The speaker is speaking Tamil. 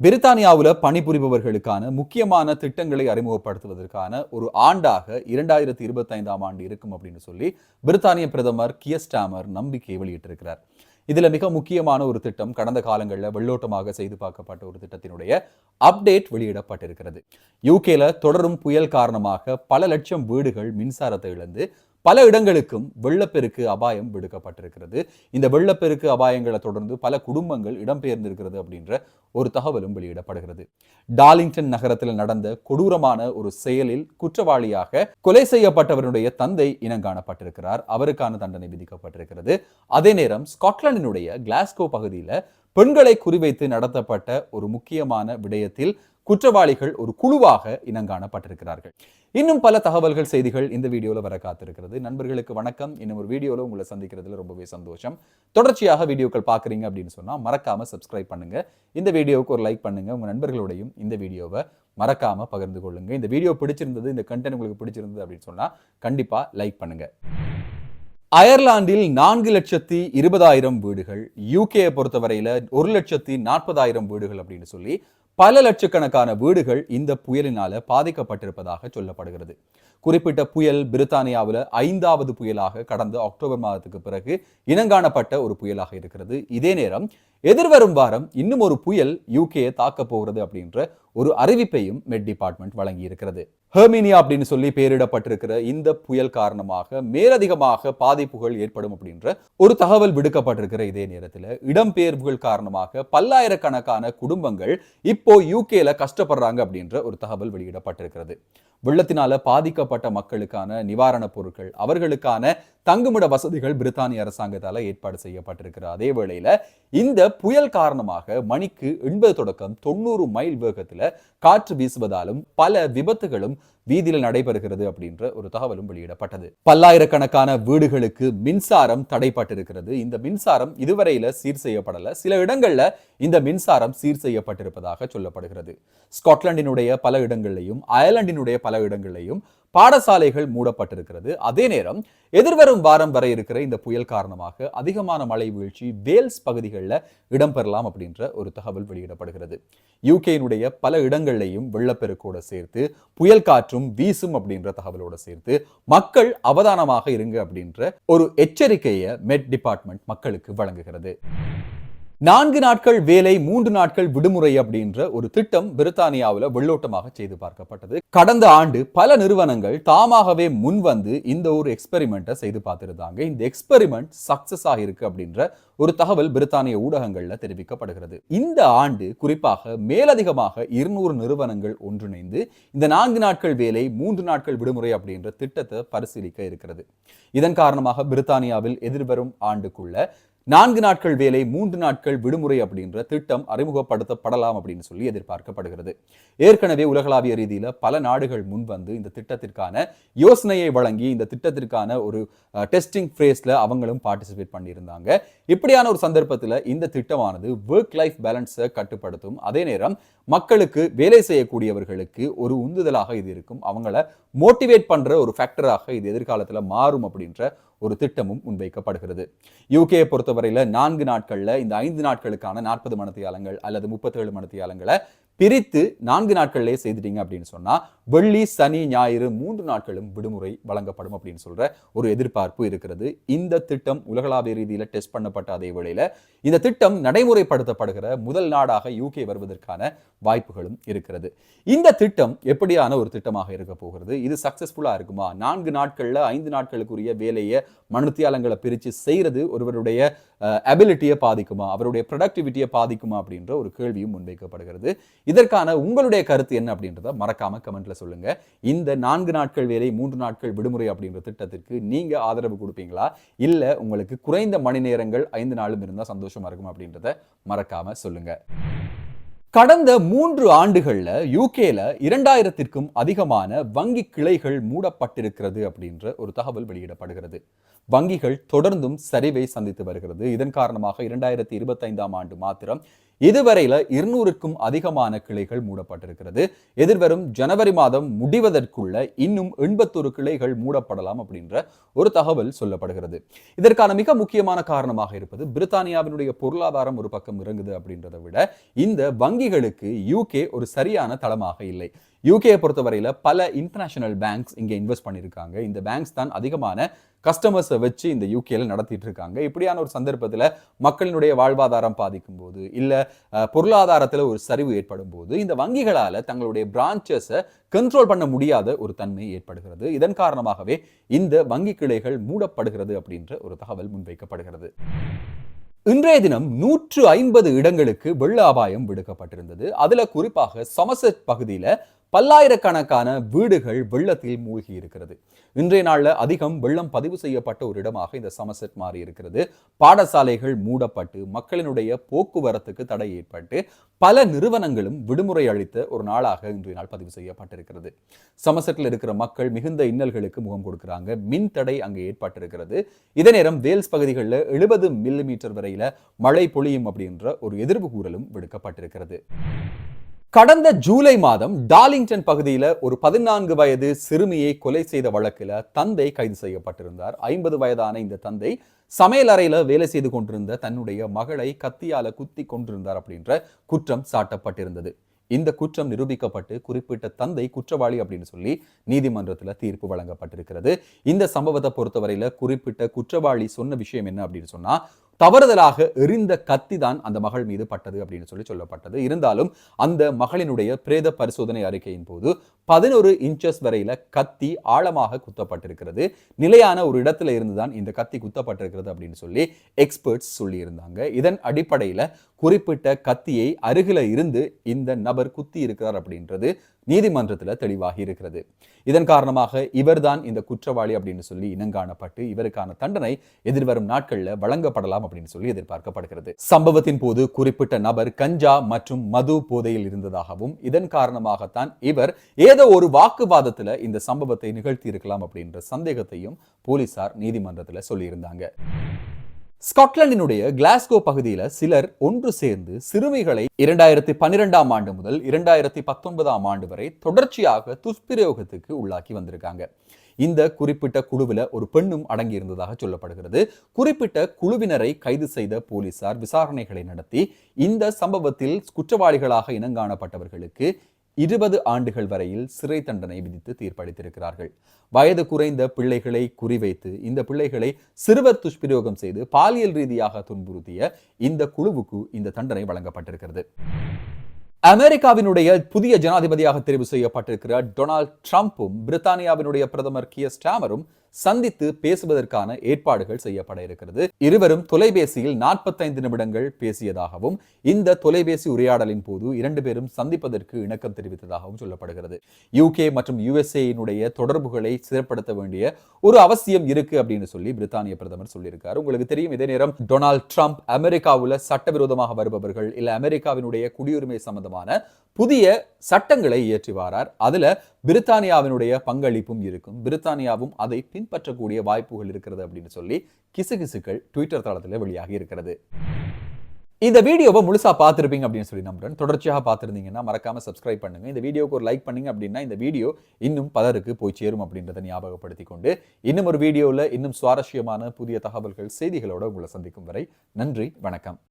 பிரித்தானியாவில் பணிபுரிபவர்களுக்கான முக்கியமான திட்டங்களை அறிமுகப்படுத்துவதற்கான ஒரு ஆண்டாக இரண்டாயிரத்தி இருபத்தைந்தாம் ஆண்டு இருக்கும் அப்படின்னு சொல்லி பிரித்தானிய பிரதமர் கியஸ்டாமர் நம்பிக்கை வெளியிட்டிருக்கிறார். இதுல மிக முக்கியமான ஒரு திட்டம் கடந்த காலங்களில் வெள்ளோட்டமாக செய்து பார்க்கப்பட்ட ஒரு திட்டத்தினுடைய அப்டேட் வெளியிடப்பட்டிருக்கிறது. யூகேல தொடரும் புயல் காரணமாக பல லட்சம் வீடுகள் மின்சாரத்தை இழந்து பல இடங்களுக்கும் வெள்ளப்பெருக்கு அபாயம் விடுக்கப்பட்டிருக்கிறது. இந்த வெள்ளப்பெருக்கு அபாயங்களை தொடர்ந்து பல குடும்பங்கள் இடம்பெயர்ந்திருக்கிறது அப்படின்ற ஒரு தகவலும் வெளியிடப்படுகிறது. டார்லிங்டன் நகரத்தில் நடந்த கொடூரமான ஒரு செயலில் குற்றவாளியாக கொலை செய்யப்பட்டவருடைய தந்தை இனங்காணப்பட்டிருக்கிறார். அவருக்கான தண்டனை விதிக்கப்பட்டிருக்கிறது. அதே நேரம் ஸ்காட்லாண்டினுடைய கிளாஸ்கோ பகுதியில் பெண்களை குறிவைத்து நடத்தப்பட்ட ஒரு முக்கியமான விடயத்தில் குற்றவாளிகள் ஒரு குழுவாக இனங்காணப்பட்டிருக்கிறார்கள் இன்னும் பல தகவல்கள் செய்திகள் இந்த வீடியோவில் வர காத்திருக்கிறது. நண்பர்களுக்கு வணக்கம். இன்னும் ஒரு வீடியோவில் உங்களை சந்திக்கிறதுல ரொம்பவே சந்தோஷம். தொடர்ச்சியாக வீடியோக்கள் பார்க்குறீங்க அப்படின்னு சொன்னால் மறக்காம சப்ஸ்கிரைப் பண்ணுங்க. இந்த வீடியோவுக்கு ஒரு லைக் பண்ணுங்க. உங்கள் நண்பர்களோடையும் இந்த வீடியோவை மறக்காம பகிர்ந்து கொள்ளுங்க. இந்த வீடியோ பிடிச்சிருந்தது இந்த கண்டென்ட் உங்களுக்கு பிடிச்சிருந்தது அப்படின்னு சொன்னால் கண்டிப்பாக லைக் பண்ணுங்க. அயர்லாந்தில் நான்கு லட்சத்தி இருபதாயிரம் வீடுகள் யூகேயை பொறுத்தவரையில் ஒரு லட்சத்தி நாற்பதாயிரம் வீடுகள் அப்படின்னு சொல்லி பல லட்சக்கணக்கான வீடுகள் இந்த புயலினால பாதிக்கப்பட்டிருப்பதாக சொல்லப்படுகிறது. குறிப்பிட்ட புயல் பிரித்தானியாவில் ஐந்தாவது புயலாக கடந்த அக்டோபர் மாதத்துக்கு பிறகு இனங்காணப்பட்ட ஒரு புயலாக இருக்கிறது. இதே நேரம் எதிர்வரும் வாரம் இன்னும் ஒரு புயல் யூகேயை தாக்க போகிறது அப்படின்ற ஒரு அறிவிப்பையும் மெட் டிபார்ட்மெண்ட் வழங்கி இருக்கிறது ஹெர்மினியா அப்படின்னு சொல்லி பெயரிடப்பட்டிருக்கிற இந்த புயல் காரணமாக மேலதிகமாக பாதிப்புகள் ஏற்படும் அப்படின்ற ஒரு தகவல் விடுக்கப்பட்டிருக்கிற இதே நேரத்தில் இடம்பெயர்வுகள் காரணமாக பல்லாயிரக்கணக்கான குடும்பங்கள் இப்போ யூகேல கஷ்டப்படுறாங்க அப்படின்ற ஒரு தகவல் வெளியிடப்பட்டிருக்கிறது. வெள்ளத்தினால பாதிக்கப்பட்ட மக்களுக்கான நிவாரணப் பொருட்கள் அவர்களுக்கான தங்குமிட வசதிகள் பிரித்தானிய அரசாங்கத்தால ஏற்பாடு செய்யப்பட்டிருக்கிறது. அதே வேளையில இந்த புயல் காரணமாக மணிக்கு எண்பது தொடக்கம் தொண்ணூறு மைல் வேகத்துல காற்று வீசுவதாலும் பல விபத்துகளும் வீதியில் நடைபெறுகிறது அப்படின்ற ஒரு தகவலும் வெளியிடப்பட்டது. பல்லாயிரக்கணக்கான வீடுகளுக்கு மின்சாரம் தடைப்பட்டிருக்கிறது. இந்த மின்சாரம் இதுவரையில சீர் செய்யப்படல. சில இடங்கள்ல இந்த மின்சாரம் சீர் செய்யப்பட்டிருப்பதாக சொல்லப்படுகிறது. ஸ்காட்லாண்டினுடைய பல இடங்களிலையும் அயர்லாண்டினுடைய பல இடங்களிலையும் பாடசாலைகள் மூடப்பட்டிருக்கிறது. அதே நேரம் எதிர்வரும் வாரம் வரை இருக்கிற இந்த புயல் காரணமாக அதிகமான மழை வீழ்ச்சி வேல்ஸ் பகுதிகளில் இடம்பெறலாம் அப்படின்ற ஒரு தகவல் வெளியிடப்படுகிறது. யூகேனுடைய பல இடங்கள்லையும் வெள்ளப்பெருக்கோட சேர்த்து புயல் காற்றும் வீசும் அப்படின்ற தகவலோட சேர்த்து மக்கள் அவதானமாக இருங்க அப்படின்ற ஒரு எச்சரிக்கையை மெட் டிபார்ட்மெண்ட் மக்களுக்கு வழங்குகிறது. நான்கு நாட்கள் வேலை மூன்று நாட்கள் விடுமுறை அப்படின்ற ஒரு திட்டம் பிரித்தானியாவில் வெள்ளோட்டமாக செய்து பார்க்கப்பட்டது. கடந்த ஆண்டு பல நிறுவனங்கள் தாமாகவே முன் வந்து இந்த ஒரு எக்ஸ்பெரிமெண்ட்டை செய்து பார்த்திருந்தாங்க. இந்த எக்ஸ்பெரிமெண்ட் சக்சஸ் ஆகிருக்கு அப்படின்ற ஒரு தகவல் பிரித்தானிய ஊடகங்கள்ல தெரிவிக்கப்படுகிறது. இந்த ஆண்டு குறிப்பாக மேலதிகமாக இருநூறு நிறுவனங்கள் ஒன்றிணைந்து இந்த நான்கு நாட்கள் வேலை மூன்று நாட்கள் விடுமுறை அப்படின்ற திட்டத்தை பரிசீலிக்க இருக்கிறது. இதன் காரணமாக பிரித்தானியாவில் எதிர்வரும் ஆண்டுக்குள்ள நான்கு நாட்கள் வேலை மூன்று நாட்கள் விடுமுறை அப்படின்ற திட்டம் அறிமுகப்படுத்தப்படலாம் அப்படின்னு சொல்லி எதிர்பார்க்கப்படுகிறது. ஏற்கனவே உலகளாவிய ரீதியில் பல நாடுகள் முன்வந்து இந்த திட்டத்திற்கான யோசனையை வழங்கி இந்த திட்டத்திற்கான ஒரு டெஸ்டிங் ஃபேஸில் அவங்களும் பார்ட்டிசிபேட் பண்ணியிருந்தாங்க. இப்படியான ஒரு சந்தர்ப்பத்தில் இந்த திட்டமானது ஒர்க் லைஃப் பேலன்ஸை கட்டுப்படுத்தும். அதே நேரம் மக்களுக்கு வேலை செய்யக்கூடியவர்களுக்கு ஒரு உந்துதலாக இது இருக்கும். அவங்கள மோட்டிவேட் பண்ற ஒரு ஃபேக்டராக இது எதிர்காலத்தில் மாறும் அப்படின்ற ஒரு திட்டமும் முன்வைக்கப்படுகிறது. யூகே பொறுத்தவரையில் நான்கு நாட்களில் இந்த ஐந்து நாட்களுக்கான நாற்பது மணத்தியாலங்கள் அல்லது முப்பத்தேழு மணத்தியாலங்களை பிரித்து நான்கு நாட்கள்லேயே செய்துட்டீங்க அப்படின்னு சொன்னா வெள்ளி சனி ஞாயிறு மூன்று நாட்களும் விடுமுறை வழங்கப்படும் அப்படின்னு சொல்ற ஒரு எதிர்பார்ப்பு இருக்கிறது. இந்த திட்டம் உலகளாவிய ரீதியில டெஸ்ட் பண்ணப்பட்ட அதே வேளையில இந்த திட்டம் நடைமுறைப்படுத்தப்படுகிற முதல் நாடாக யூகே வருவதற்கான வாய்ப்புகளும் இருக்கிறது. இந்த திட்டம் எப்படியான ஒரு திட்டமாக இருக்க போகிறது? இது சக்சஸ்ஃபுல்லா இருக்குமா? நான்கு நாட்கள்ல ஐந்து நாட்களுக்குரிய வேலையை மனுத்தியாலங்களை பிரித்து செய்கிறது ஒருவருடைய அபிலிட்டியை பாதிக்குமா? அவருடைய ப்ரொடக்டிவிட்டியை பாதிக்குமா? அப்படின்ற ஒரு கேள்வியும் முன்வைக்கப்படுகிறது. இதற்கான உங்களுடைய கருத்து என்ன அப்படின்றத மறக்காம கமெண்ட்ல சொல்லுங்கள் இந்த நான்கு நாட்கள் வேலை மூன்று நாட்கள் விடுமுறை அப்படின்ற திட்டத்திற்கு நீங்கள் ஆதரவு கொடுப்பீங்களா? இல்லை உங்களுக்கு குறைந்த மணி நேரங்கள் ஐந்து நாளும் இருந்தால் சந்தோஷமாக இருக்கும் அப்படின்றத மறக்காமல் சொல்லுங்கள் கடந்த மூன்று ஆண்டுகளில் யூகேல இரண்டாயிரத்திற்கும் அதிகமான வங்கி கிளைகள் மூடப்பட்டிருக்கிறது அப்படின்ற ஒரு தகவல் வெளியிடப்படுகிறது. வங்கிகள் தொடர்ந்தும் சரிவை சந்தித்து வருகிறது. இதன் காரணமாக இரண்டாயிரத்தி இருபத்தைந்தாம் ஆண்டு மாத்திரம் இதுவரையில இருநூறுக்கும் அதிகமான கிளைகள் மூடப்பட்டிருக்கிறது. எதிர்வரும் ஜனவரி மாதம் முடிவதற்குள்ள இன்னும் எண்பத்தொரு கிளைகள் மூடப்படலாம் அப்படின்ற ஒரு தகவல் சொல்லப்படுகிறது. இதற்கான மிக முக்கியமான காரணமாக இருப்பது பிரித்தானியாவினுடைய பொருளாதாரம் ஒரு பக்கம் இறங்குது அப்படின்றத விட இந்த வங்கிகளுக்கு யூகே ஒரு சரியான தளமாக இல்லை. யூகேயை பொறுத்தவரையில் பல இன்டர்நேஷனல் பேங்க்ஸ் இங்கே இன்வெஸ்ட் பண்ணியிருக்காங்க. இந்த பேங்க்ஸ் தான் அதிகமான கஸ்டமர்ஸை வச்சு இந்த யூகேல நடத்திட்டு இருக்காங்க இப்படியான ஒரு சந்தர்ப்பத்தில் மக்களினுடைய வாழ்வாதாரம் பாதிக்கும் போது இல்லை பொருளாதாரத்தில் ஒரு சரிவு ஏற்படும் போது இந்த வங்கிகளால் தங்களுடைய பிரான்ச்சஸை கண்ட்ரோல் பண்ண முடியாத ஒரு தன்மை ஏற்படுகிறது. இதன் காரணமாகவே இந்த வங்கி கிளைகள் மூடப்படுகிறது அப்படின்ற ஒரு தகவல் முன்வைக்கப்படுகிறது. இன்றைய தினம் நூற்று ஐம்பது இடங்களுக்கு வெள்ள அபாயம் விடுக்கப்பட்டிருந்தது. அதுல குறிப்பாக சமசெட் பகுதியில பல்லாயிரக்கணக்கான வீடுகள் வெள்ளத்தில் மூழ்கி இருக்கிறது இன்றைய நாளில் அதிகம் வெள்ளம் பதிவு செய்யப்பட்ட ஒரு இடமாக இந்த சமசெட் மாறி இருக்கிறது பாடசாலைகள் மூடப்பட்டு மக்களினுடைய போக்குவரத்துக்கு தடை ஏற்பட்டு பல நிறுவனங்களும் விடுமுறை அளித்த ஒரு நாளாக இன்றைய நாள் பதிவு செய்யப்பட்டிருக்கிறது. சமசெட்டில் இருக்கிற மக்கள் மிகுந்த இன்னல்களுக்கு முகம் கொடுக்கிறாங்க. மின் தடை அங்கே ஏற்பட்டிருக்கிறது. இதே நேரம் வேல்ஸ் பகுதிகளில் எழுபது மில்லிமீட்டர் வரையில மழை பொழியும் அப்படின்ற ஒரு எதிர்ப்பு கூறலும் விடுக்கப்பட்டிருக்கிறது. கடந்த ஜூலை மாதம் டார்லிங்டன் பகுதியில் ஒரு பதினான்கு வயது சிறுமியை கொலை செய்த வழக்கில் தந்தை கைது செய்யப்பட்டிருந்தார். ஐம்பது வயதான இந்த தந்தை சமையல் அறையில் வேலை செய்து கொண்டிருந்த தன்னுடைய மகளை கத்தியால குத்தி கொண்டிருந்தார் அப்படின்ற குற்றம் சாட்டப்பட்டிருந்தது. இந்த குற்றம் நிரூபிக்கப்பட்டு குறிப்பிட்ட தந்தை குற்றவாளி அப்படின்னு சொல்லி நீதிமன்றத்தில் தீர்ப்பு வழங்கப்பட்டிருக்கிறது. இந்த சம்பவத்தை பொறுத்தவரையில் குறிப்பிட்ட குற்றவாளி சொன்ன விஷயம் என்ன அப்படின்னு சொன்னா தவறுதலாக எரிந்த கத்தி தான் அந்த மகள் மீது பட்டது அப்படின்னு சொல்லி சொல்லப்பட்டது. இருந்தாலும் அந்த மகளினுடைய பிரேத பரிசோதனை அறிக்கையின் போது பதினோரு இன்ச்சஸ் வரையில கத்தி ஆழமாக குத்தப்பட்டிருக்கிறது. நிலையான ஒரு இடத்துல இருந்துதான் இந்த கத்தி குத்தப்பட்டிருக்கிறது அப்படின்னு சொல்லி எக்ஸ்பர்ட்ஸ் சொல்லி இருந்தாங்க இதன் அடிப்படையில குறிப்பிட்ட கத்தியை அருகில இருந்து இந்த நபர் குத்தி இருக்கிறார் அப்படின்றது நீதிமன்றத்தில் தெளிவாகி இருக்கிறது. இதன் காரணமாக இவர்தான் இந்த குற்றவாளி அப்படின்னு சொல்லி இனங்காணப்பட்டு இவருக்கான தண்டனை எதிர்வரும் நாட்களில் வழங்கப்படலாம் அப்படின்னு சொல்லி எதிர்பார்க்கப்படுகிறது. சம்பவத்தின் போது குறிப்பிட்ட நபர் கஞ்சா மற்றும் மது போதையில் இருந்ததாகவும் இதன் காரணமாகத்தான் இவர் ஏதோ ஒரு வாக்குவாதத்தில் இந்த சம்பவத்தை நிகழ்த்தி இருக்கலாம் அப்படின்ற சந்தேகத்தையும் போலீசார் நீதிமன்றத்தில் சொல்லியிருந்தாங்க. ஸ்காட்லாண்டினுடைய கிளாஸ்கோ பகுதியில் சிலர் ஒன்று சேர்ந்து சிறுமிகளை இரண்டாயிரத்தி பன்னிரெண்டாம் ஆண்டு முதல் இரண்டாயிரத்தி பத்தொன்பதாம் ஆண்டு வரை தொடர்ச்சியாக துஷ்பிரயோகத்துக்கு உள்ளாக்கி வந்திருக்காங்க. இந்த குறிப்பிட்ட குழுவில் ஒரு பெண்ணும் அடங்கியிருந்ததாக சொல்லப்படுகிறது. குறிப்பிட்ட குழுவினரை கைது செய்த போலீசார் விசாரணைகளை நடத்தி இந்த சம்பவத்தில் குற்றவாளிகளாக இனங்காணப்பட்டவர்களுக்கு இருபது ஆண்டுகள் வரையில் சிறை தண்டனை விதித்து தீர்ப்பளித்திருக்கிறார்கள். வயது குறைந்த பிள்ளைகளை குறிவைத்து இந்த பிள்ளைகளை சிறுவர் துஷ்பிரயோகம் செய்து பாலியல் ரீதியாக துன்புறுத்திய இந்த குழுவுக்கு இந்த தண்டனை வழங்கப்பட்டிருக்கிறது. அமெரிக்காவினுடைய புதிய ஜனாதிபதியாக தெரிவு செய்யப்பட்டிருக்கிற டொனால்ட் ட்ரம்ப்பும் பிரித்தானியாவினுடைய பிரதமர் கிய ஸ்டாமரும் சந்தித்து பேசுவதற்கான ஏற்பாடுகள் செய்யப்பட இருக்கிறது. இருவரும் தொலைபேசியில் நாற்பத்தைந்து நிமிடங்கள் பேசியதாகவும் இந்த தொலைபேசி உரையாடலின் போது இரண்டு பேரும் சந்திப்பதற்கு இணக்கம் தெரிவித்ததாகவும் சொல்லப்படுகிறது. யூகே மற்றும் யுஎஸ்ஏனுடைய தொடர்புகளை சிறப்படுத்த வேண்டிய ஒரு அவசியம் இருக்கு அப்படின்னு சொல்லி பிரித்தானிய பிரதமர் சொல்லியிருக்காரு. உங்களுக்கு தெரியும் இதே நேரம் டொனால்ட் ட்ரம்ப் அமெரிக்காவில் சட்டவிரோதமாக வருபவர்கள் இல்ல அமெரிக்காவினுடைய குடியுரிமை சம்பந்தமான புதிய சட்டங்களை இயற்றி வாரார் அதுல பிரித்தானியாவினுடைய பங்களிப்பும் இருக்கும். பிரித்தானியாவும் அதை பின்பற்றக்கூடிய வாய்ப்புகள் இருக்கிறது அப்படின்னு சொல்லி கிசுகிசுக்கள் ட்விட்டர் தளத்தில் வெளியாகி இருக்கிறது. இந்த வீடியோவை முழுசா பார்த்துருப்பீங்க அப்படின்னு சொல்லி நம்புறேன். தொடர்ச்சியாக பார்த்துருந்தீங்கன்னா மறக்காம சப்ஸ்கிரைப் பண்ணுங்க. இந்த வீடியோக்கு ஒரு லைக் பண்ணுங்க அப்படின்னா இந்த வீடியோ இன்னும் பலருக்கு போய் சேரும் அப்படின்றத ஞாபகப்படுத்தி கொண்டு இன்னும் ஒரு வீடியோவில் இன்னும் சுவாரஸ்யமான புதிய தகவல்கள் செய்திகளோட உங்களை சந்திக்கும் வரை நன்றி வணக்கம்.